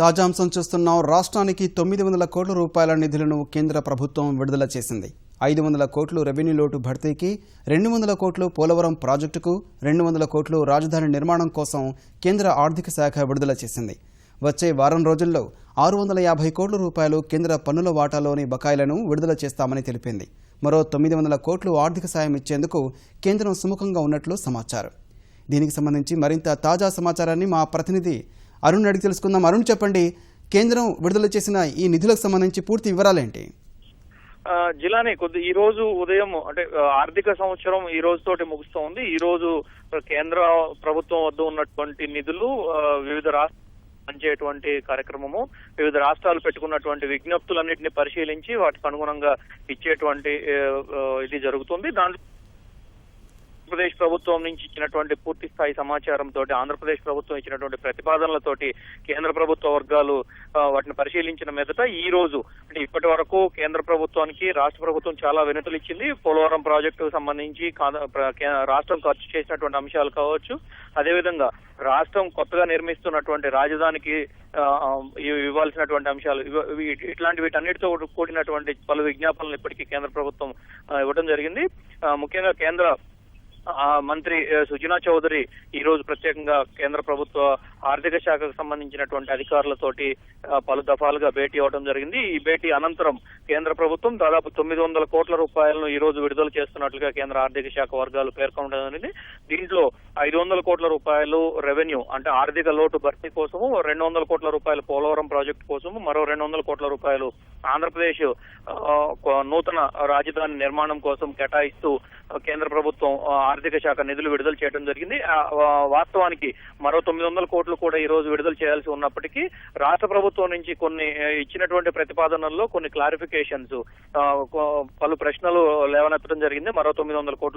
తాజాంశం చూస్తున్నాం. రాష్ట్రానికి తొమ్మిది వందల కోట్ల రూపాయల నిధులను కేంద్ర ప్రభుత్వం విడుదల చేసింది. ఐదు వందల కోట్లు రెవెన్యూ లోటు భర్తీకి రెండు వందల కోట్లు పోలవరం ప్రాజెక్టుకు రెండు వందల కోట్లు రాజధాని నిర్మాణం కోసం కేంద్ర ఆర్థిక శాఖ విడుదల చేసింది. వచ్చే వారం రోజుల్లో ఆరు వందల యాభై కోట్ల రూపాయలు కేంద్ర పన్నుల వాటాలోని బకాయిలను విడుదల చేస్తామని తెలిపింది. మరో తొమ్మిది వందల కోట్లు ఆర్థిక సాయం ఇచ్చేందుకు కేంద్రం సుముఖంగా ఉన్నట్లు సమాచారం. దీనికి సంబంధించి మరింత తాజా సమాచారాన్ని మా ప్రతినిధి అరుణ్ అడిగి తెలుసుకుందాం. అరుణ్ చెప్పండి కేంద్రం విడుదల చేసిన ఈ నిధులకు సంబంధించి పూర్తి వివరాలేంటి? ఆ, కొద్ది ఈ రోజు ఉదయం అంటే ఆర్థిక సంవత్సరం ఈ రోజు తోటి ముగుస్తోంది ఈ రోజు కేంద్ర ప్రభుత్వం వద్ద ఉన్నటువంటి నిధులు వివిధ రాష్ట్ర పనిచేయటువంటి కార్యక్రమము వివిధ రాష్ట్రాలు పెట్టుకున్నటువంటి విజ్ఞప్తులన్నింటినీ పరిశీలించి వాటికి అనుగుణంగా ఇచ్చేటువంటి ఇది జరుగుతుంది. దాంట్లో ఆంధ్రప్రదేశ్ ప్రభుత్వం నుంచి ఇచ్చినటువంటి పూర్తి స్థాయి సమాచారంతో ఆంధ్రప్రదేశ్ ప్రభుత్వం ఇచ్చినటువంటి ప్రతిపాదనలతోటి కేంద్ర ప్రభుత్వ వర్గాలు వాటిని పరిశీలించిన మీదట ఈ రోజు అంటే ఇప్పటి వరకు కేంద్ర ప్రభుత్వానికి రాష్ట్ర ప్రభుత్వం చాలా వినతులు ఇచ్చింది. పోలవరం ప్రాజెక్టుకు సంబంధించి ప్ర- రాష్ట్రం ఖర్చు చేసినటువంటి అంశాలు కావచ్చు. అదేవిధంగా రాష్ట్రం కొత్తగా నిర్మిస్తున్నటువంటి రాజధానికి ఇవ్వాల్సినటువంటి అంశాలు ఇట్లాంటి వీటన్నిటితో కూడినటువంటి పలు విజ్ఞాపనలు ఇప్పటికీ కేంద్ర ప్రభుత్వం ఇవ్వడం జరిగింది. ముఖ్యంగా కేంద్ర మంత్రి సుజనా చౌదరి ఈ రోజు ప్రత్యేకంగా కేంద్ర ప్రభుత్వ ఆర్థిక శాఖకు సంబంధించినటువంటి అధికారులతోటి పలు దఫాలుగా భేటీ అవడం జరిగింది. ఈ భేటీ అనంతరం కేంద్ర ప్రభుత్వం దాదాపు తొమ్మిది వందల కోట్ల రూపాయలను ఈ రోజు విడుదల చేస్తున్నట్లుగా కేంద్ర ఆర్థిక శాఖ వర్గాలు పేర్కొనడం జరిగింది. దీంట్లో ఐదు వందల కోట్ల రూపాయలు రెవెన్యూ అంటే ఆర్థిక లోటు భర్తీ కోసము రెండు వందల కోట్ల రూపాయలు పోలవరం ప్రాజెక్టు కోసము మరో రెండు వందల కోట్ల రూపాయలు ఆంధ్రప్రదేశ్ నూతన రాజధాని నిర్మాణం కోసం కేటాయిస్తూ కేంద్ర ప్రభుత్వం ఆర్థిక శాఖ నిధులు విడుదల చేయడం జరిగింది. వాస్తవానికి మరో తొమ్మిది వందల కోట్లు కూడా ఈ రోజు విడుదల చేయాల్సి ఉన్నప్పటికీ రాష్ట్ర ప్రభుత్వం నుంచి కొన్ని ఇచ్చినటువంటి ప్రతిపాదనల్లో కొన్ని క్లారిఫికేషన్స్ పలు ప్రశ్నలు లేవనెత్తడం జరిగింది. మరో తొమ్మిది వందల కోట్లు